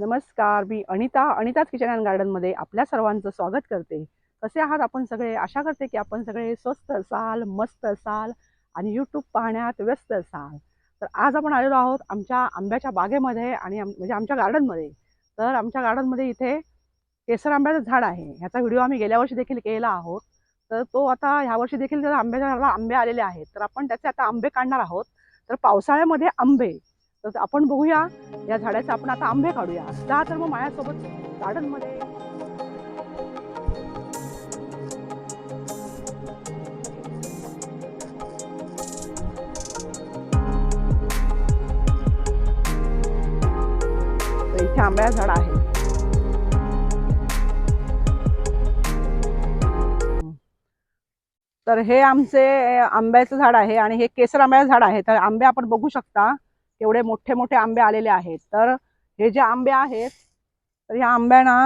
नमस्कार मी अनिता अनिताच किचन अँड गार्डनमध्ये आपल्या सर्वांचं स्वागत करते. कसे आहात आपण सगळे? आशा करते की आपण सगळे स्वस्त असाल मस्त असाल आणि यूट्यूब पाहण्यात व्यस्त असाल. तर आज आपण आलेलो आहोत आमच्या आंब्याच्या बागेमध्ये आणि म्हणजे आमच्या गार्डनमध्ये. तर आमच्या गार्डनमध्ये इथे केसर आंब्याचं झाड आहे. ह्याचा व्हिडिओ आम्ही गेल्या वर्षी देखील केला आहोत. तर तो आता ह्यावर्षी देखील त्याला आंब्याच्या झाडाला आंबे आलेले आहेत. तर आपण त्याचे आता आंबे काढणार आहोत. तर पावसाळ्यामध्ये आंबे तर आपण बघूया या झाडाचे आपण आता आंबे काढूया. दहा तर मग माझ्यासोबत गार्डनमध्ये इथे आंब्या झाड आहे. तर हे आमचे आंब्याचं झाड आहे आणि हे केसर आंब्याचं झाड आहे. तर आंबे आपण बघू शकता. केवढे मोठे मोठे आंबे आलेले आहेत. तर हे जे आंबे आहेत तर ह्या आंब्यांना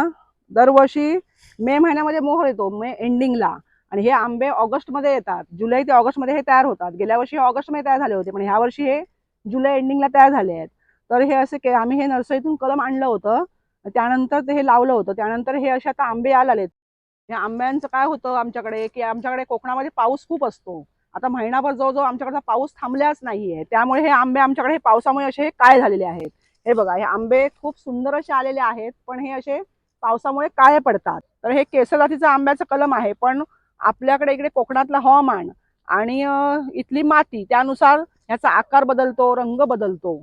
दरवर्षी मे महिन्यामध्ये मोहर येतो मे एंडिंगला आणि हे आंबे ऑगस्टमध्ये येतात. जुलै ते ऑगस्टमध्ये हे तयार होतात. गेल्या वर्षी ऑगस्टमध्ये तयार झाले होते पण ह्या वर्षी हे जुलै एंडिंगला तयार झाले आहेत. तर हे असे के आम्ही हे नर्सरीतून कलम आणलं होतं. त्यानंतर ते हे लावलं होतं. त्यानंतर हे असे आता आंबे यायला आलेत या आंब्यांचं काय होतं आमच्याकडे की आमच्याकडे कोकणामध्ये पाऊस खूप असतो. आता महिनाभर जवळजवळ आमच्याकडचा पाऊस थांबल्याच नाहीये. त्यामुळे हे आंबे आमच्याकडे हे पावसामुळे असे काय झालेले आहेत. हे बघा हे आंबे खूप सुंदर असे आलेले आहेत पण हे असे पावसामुळे काळे पडतात. तर हे केसर जातीचं आंब्याचं कलम आहे पण आपल्याकडे इकडे कोकणातलं हवामान आणि इथली माती त्यानुसार ह्याचा आकार बदलतो रंग बदलतो.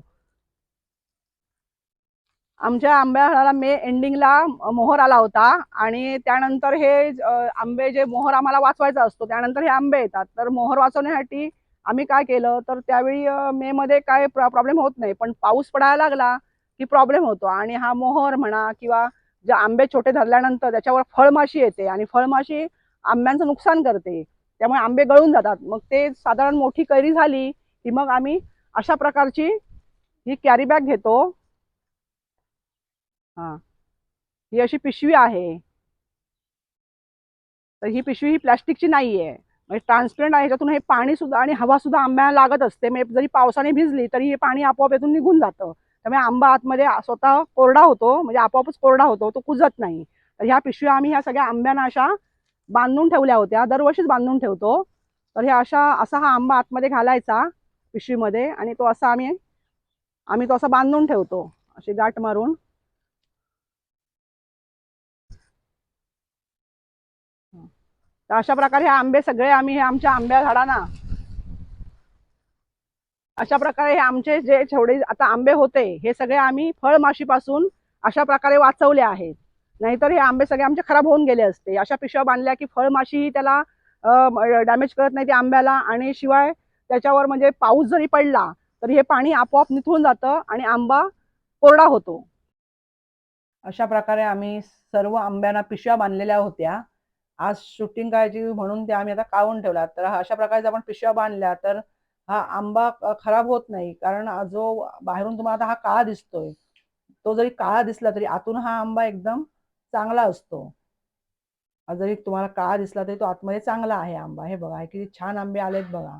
आमच्या आंब्या मे एंडिंगला मोहर आला होता. आणि त्यानंतर हे आंबे जे मोहर आम्हाला वाचवायचा असतो त्यानंतर हे आंबे येतात. तर मोहर वाचवण्यासाठी आम्ही काय केलं तर त्यावेळी मेमध्ये काय प्रॉब्लेम होत नाही. पण पाऊस पडायला लागला की प्रॉब्लेम होतो. आणि हा मोहर म्हणा किंवा जे आंबे छोटे धरल्यानंतर त्याच्यावर फळमाशी येते आणि फळमाशी आंब्यांचं नुकसान करते. त्यामुळे आंबे गळून जातात. मग ते साधारण मोठी कैरी झाली की मग आम्ही अशा प्रकारची ही कॅरी बॅग घेतो. हा. ही अशी पिशवी आहे. तर ही पिशवी ही प्लॅस्टिकची नाही म्हणजे आहे म्हणजे ट्रान्सपरंट आहे ह्याच्यातून हे पाणी सुद्धा आणि हवा सुद्धा आंब्याला लागत असते. म्हणजे जरी पावसाने भिजली तरी हे पाणी आपोआप यातून निघून जातं. त्यामुळे आंबा आतमध्ये स्वतः कोरडा होतो म्हणजे आपोआपच कोरडा होतो तो कुजत नाही. तर ह्या पिशव्या आम्ही ह्या सगळ्या आंब्यांना अशा बांधून ठेवल्या होत्या. दरवर्षीच बांधून ठेवतो. तर हे अशा असा हा आंबा आतमध्ये घालायचा पिशवीमध्ये आणि तो असा आम्ही आम्ही तो असा बांधून ठेवतो. अशी गाठ मारून. तर अशा प्रकारे हे आंबे सगळे आम्ही हे आमच्या आंब्या झाडांना अशा प्रकारे हे आमचे जे जेवढे आता आंबे होते हे सगळे आम्ही फळमाशीपासून अशा प्रकारे वाचवले आहेत. नाहीतर हे आंबे सगळे आमचे खराब होऊन गेले असते. अशा पिशव्या बांधल्या की फळमाशीही त्याला डॅमेज करत नाही त्या आंब्याला आणि शिवाय त्याच्यावर म्हणजे पाऊस जरी पडला तरी हे पाणी आपोआप निथळून जातं आणि आंबा कोरडा होतो. अशा प्रकारे आम्ही सर्व आंब्यांना पिशव्या बांधलेल्या होत्या. आज शूटिंग करायची म्हणून ते आम्ही आता काढून ठेवला. तर अशा प्रकारे आपण पिशव्या बांधल्या तर हा आंबा खराब होत नाही. कारण जो बाहेरून तुम्हाला आता हा काळा दिसतोय तो जरी काळा दिसला तरी आतून हा आंबा एकदम चांगला असतो. जरी तुम्हाला काळा दिसला तरी तो आतमध्ये चांगला आहे आंबा. हे बघा हे किती छान आंबे आलेत बघा.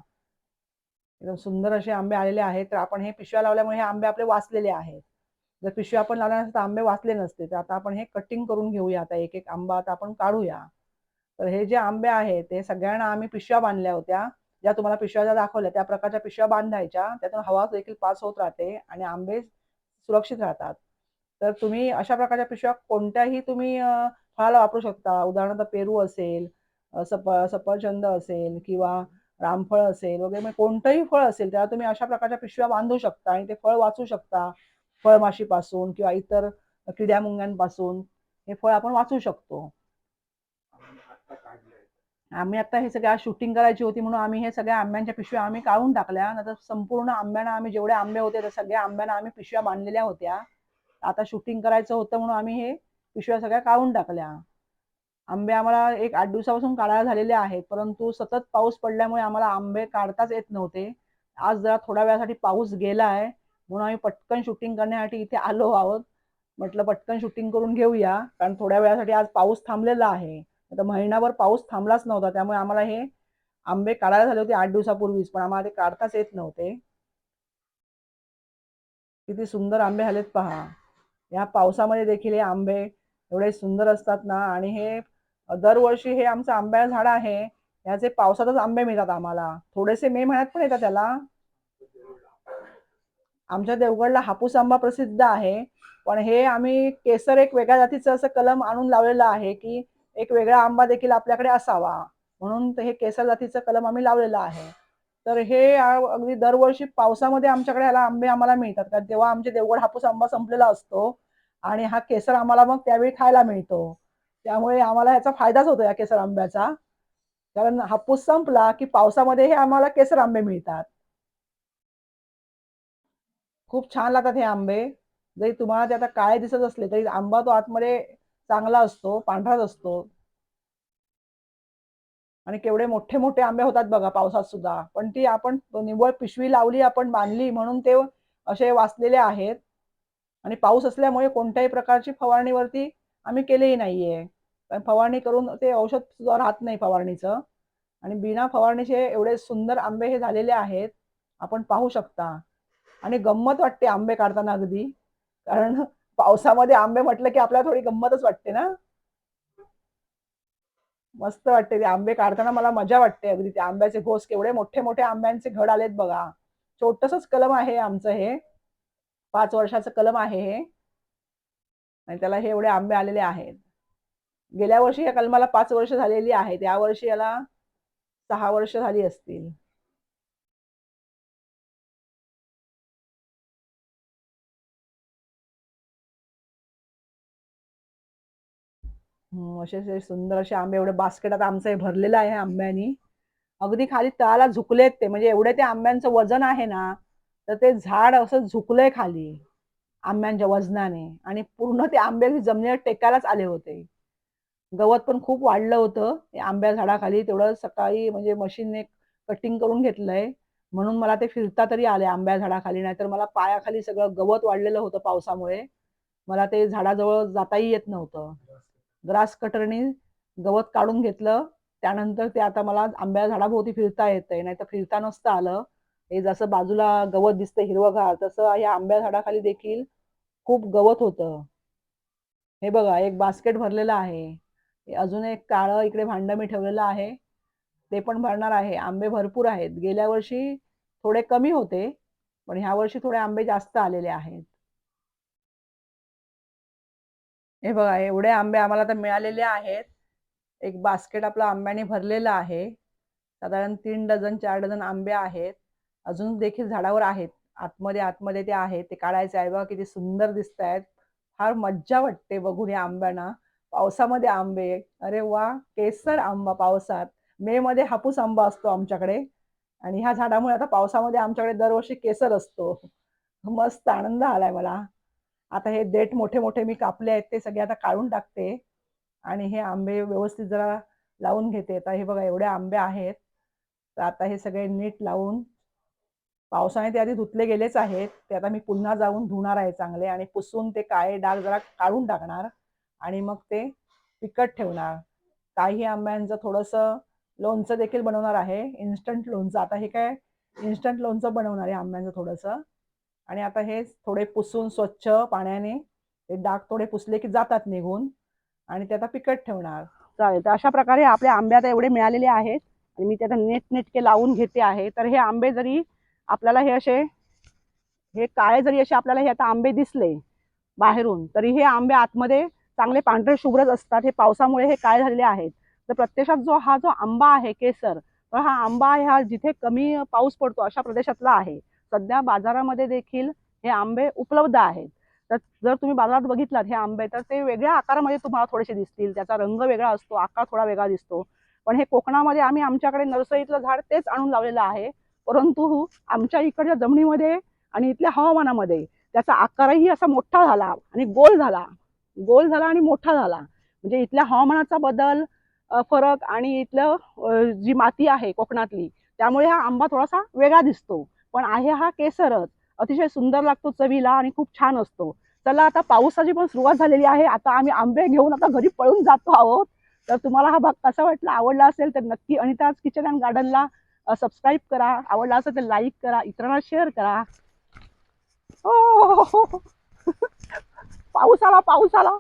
एकदम सुंदर असे आंबे आलेले आहेत. तर आपण हे पिशव्या लावल्यामुळे हे आंबे आपले वाचलेले आहेत. जर पिशव्या आपण लावल्या नसते तर आंबे वाचले नसते. तर आता आपण हे कटिंग करून घेऊया. आता एक एक आंबा आता आपण काढूया. तर हे जे आंबे आहेत ते सगळ्यांना आम्ही पिशव्या बांधल्या होत्या. ज्या तुम्हाला पिशव्या ज्या दाखवल्या त्या प्रकारच्या पिशव्या बांधायच्या. त्यातून हवा देखील पास होत राहते आणि आंबे सुरक्षित राहतात. तर तुम्ही अशा प्रकारच्या पिशव्या कोणत्याही तुम्ही फळाला वापरू शकता. उदाहरणार्थ पेरू असेल सप सफरचंद असेल किंवा रामफळ असेल वगैरे म्हणजे कोणतंही फळ असेल त्याला तुम्ही अशा प्रकारच्या पिशव्या बांधू शकता आणि ते फळ वाचू शकता. फळमाशीपासून किंवा इतर किड्यामुंग्यांपासून हे फळ आपण वाचू शकतो. आम्ही आता हे सगळ्या शूटिंग करायची होती म्हणून आम्ही हे सगळ्या आंब्यांच्या पिशव्या आम्ही काढून टाकल्या. नंतर संपूर्ण आंब्यांना आम्ही जेवढे आंबे होते त्या सगळ्या आंब्यांना आम्ही पिशव्या बांधलेल्या होत्या. आता शूटिंग करायचं होतं म्हणून आम्ही हे पिशव्या सगळ्या काढून टाकल्या. आंबे आम्हाला एक आठ दिवसापासून काढायला झालेले आहेत परंतु सतत पाऊस पडल्यामुळे आम्हाला आंबे काढताच येत नव्हते. आज जरा थोड्या वेळासाठी पाऊस गेला आहे म्हणून आम्ही पटकन शूटिंग करण्यासाठी इथे आलो आहोत. म्हटलं पटकन शूटिंग करून घेऊया कारण थोड्या वेळासाठी आज पाऊस थांबलेला आहे. आता महिनाभर पाऊस थांबलाच नव्हता त्यामुळे आम्हाला हे आंबे काढायला झाले होते आठ दिवसापूर्वीच पण आम्हाला ते काढताच येत नव्हते. किती सुंदर आंबे आलेत पहा. या पावसामध्ये देखील हे आंबे एवढे सुंदर असतात ना आणि हे दरवर्षी हे आमचं आंब्या झाड आहे याचे पावसातच आंबे मिळतात आम्हाला. थोडेसे मे महिन्यात पण येतात त्याला. आमच्या देवगडला हापूस आंबा प्रसिद्ध आहे पण हे आम्ही केसर एक वेगळ्या जातीचं असं कलम आणून लावलेलं आहे की एक वेगळा आंबा देखील आपल्याकडे असावा. म्हणून ते हे केसर जातीचं कलम आम्ही लावलेलं आहे. तर हे अगदी दरवर्षी पावसामध्ये आमच्याकडे ह्याला आंबे आम्हाला मिळतात. कारण तेव्हा आमचे देवगड हापूस आंबा संपलेला असतो आणि हा केसर आम्हाला मग त्यावेळी खायला मिळतो. त्यामुळे आम्हाला याचा फायदाच होतो या केसर आंब्याचा. कारण हापूस संपला की पावसामध्ये हे आम्हाला केसर आंबे मिळतात. खूप छान लागतात हे आंबे. जरी तुम्हाला ते आता काळे दिसत असले तरी आंबा तो आतमध्ये चांगला असतो पांढराच असतो. आणि केवढे मोठे मोठे आंबे होतात बघा पावसात सुद्धा. पण ती आपण निव्वळ पिशवी लावली आपण बांधली म्हणून ते असे वाचलेले आहेत. आणि पाऊस असल्यामुळे कोणत्याही प्रकारची फवारणीवरती आम्ही केलेही नाहीये. कारण फवारणी करून ते औषध सुद्धा राहत नाही फवारणीचं. आणि बिना फवारणीचे एवढे सुंदर आंबे हे झालेले आहेत आपण पाहू शकता. आणि गंमत वाटते आंबे काढताना अगदी. कारण पावसामध्ये आंबे म्हटलं की आपल्याला थोडी गंमतच वाटते ना? मस्त वाटते ते आंबे काढताना मला मजा वाटते अगदी. ते आंब्याचे घोस केवढे मोठे मोठे आंब्यांचे घड आलेत बघा. छोटसच कलम आहे आमचं हे. पाच वर्षाचं कलम आहे हे. आणि त्याला हे एवढे आंबे आलेले आहेत. गेल्या वर्षी या कलमाला पाच वर्ष झालेली आहेत. या वर्षी याला सहा वर्ष झाली असतील. असे असे सुंदर असे आंबे एवढे बास्केट आता आमचं हे भरलेलं आहे आंब्यानी. अगदी खाली तळाला झुकलेत ते म्हणजे एवढे ते आंब्यांचं वजन आहे ना तर ते झाड असं झुकलंय खाली आंब्यांच्या वजनाने. आणि पूर्ण ते आंबे जमिनीवर टेकायलाच आले होते. गवत पण खूप वाढलं होतं आंब्या झाडाखाली तेवढं सकाळी म्हणजे मशीनने कटिंग करून घेतलंय. म्हणून मला ते फिरता तरी आले आंब्या झाडाखाली नाहीतर मला पायाखाली सगळं गवत वाढलेलं होतं पावसामुळे. मला ते झाडाजवळ जाताही येत नव्हतं. ग्रास कटरनी गवत काढून घेतलं. त्यानंतर ते आता मला आंब्या झाडाभोवती फिरता येतंय. नाही तर फिरता नसतं आलं. हे जसं बाजूला गवत दिसतं हिरवंगार तसं या आंब्या झाडाखाली देखील खूप गवत होतं. हे बघा एक बास्केट भरलेलं आहे. अजून एक काळं इकडे भांडं मी ठेवलेलं आहे. ते पण भरणार आहे. आंबे भरपूर आहेत. गेल्या वर्षी थोडे कमी होते पण ह्या वर्षी थोडे आंबे जास्त आलेले आहेत. हे बघा एवढे आंबे आम्हाला आता मिळालेले आहेत. एक बास्केट आपलं आंब्याने भरलेलं आहे. साधारण तीन डझन चार डझन आंबे आहेत. अजून देखील झाडावर आहेत. आतमध्ये आतमध्ये ते आहेत. ते काढायचे आहे बघा किती सुंदर दिसत आहेत फार मज्जा वाटते बघून या आंब्यांना. पावसामध्ये आंबे. अरे वा! केसर आंबा पावसात. मे मध्ये हापूस आंबा असतो आमच्याकडे. आणि ह्या झाडामुळे आता पावसामध्ये आमच्याकडे दरवर्षी केसर असतो. मस्त आनंद आलाय मला. आता हे देठ मोठे मोठे मी कापले आहेत ते सगळे आता काढून टाकते. आणि हे आंबे व्यवस्थित जरा लावून घेते. आता हे बघा एवढे आंबे आहेत. तर आता हे सगळे नीट लावून पावसाने ते आधी धुतले गेलेच आहेत. ते आता मी पुन्हा जाऊन धुणार आहे चांगले आणि पुसून ते काळे डाग जरा काढून टाकणार आणि मग ते पिकट ठेवणार. काही आंब्यांचं थोडंसं लोणचं देखील बनवणार आहे. इन्स्टंट लोणचं. आता हे काय इन्स्टंट लोणचं बनवणार आहे आंब्यांचं थोडंसं. आणि आता हे थोडे पुसून स्वच्छ पाण्याने ते डाग थोडे पुसले की जातात निघून आणि ते आता पिकट ठेवणार. चालेल तर अशा प्रकारे आपल्या आंबे आता एवढे मिळालेले आहेत आणि मी ते आता नेट नेटके लावून घेते आहे. तर हे आंबे जरी आपल्याला हे असे हे काळे जरी असे आपल्याला हे आता आंबे दिसले बाहेरून तरी हे आंबे आतमध्ये चांगले पांढरे शुभ्रच असतात. हे पावसामुळे हे काळे झालेले आहेत. तर प्रत्यक्षात जो हा जो आंबा आहे केसर तर हा आंबा हा जिथे कमी पाऊस पडतो अशा प्रदेशातला आहे. सध्या बाजारामध्ये देखील हे आंबे उपलब्ध आहेत. तर जर तुम्ही बाजारात बघितलात हे आंबे तर ते वेगळ्या आकारामध्ये तुम्हाला थोडेसे दिसतील. त्याचा रंग वेगळा असतो आकार थोडा वेगळा दिसतो. पण हे कोकणामध्ये आम्ही आमच्याकडे नर्सरीतलं झाड तेच आणून लावलेलं आहे. परंतु आमच्या इकडच्या जमिनीमध्ये आणि इथल्या हवामानामध्ये त्याचा आकारही असा मोठा झाला आणि गोल झाला. गोल झाला आणि मोठा झाला. म्हणजे इथल्या हवामानाचा बदल फरक आणि इथलं जी माती आहे कोकणातली त्यामुळे हा आंबा थोडासा वेगळा दिसतो. पण आहे हा केसरच. अतिशय सुंदर लागतो चवीला आणि खूप छान असतो. चला आता पावसाची पण सुरुवात झालेली आहे. आता आम्ही आंबे घेऊन आता घरी पळून जातो आहोत. तर तुम्हाला हा भाग कसा वाटला आवडला असेल तर नक्की अनिताज किचन अँड गार्डनला सबस्क्राईब करा. आवडला असेल तर लाईक करा इतरांना शेअर करा. ओ पाऊस आला पाऊस आला.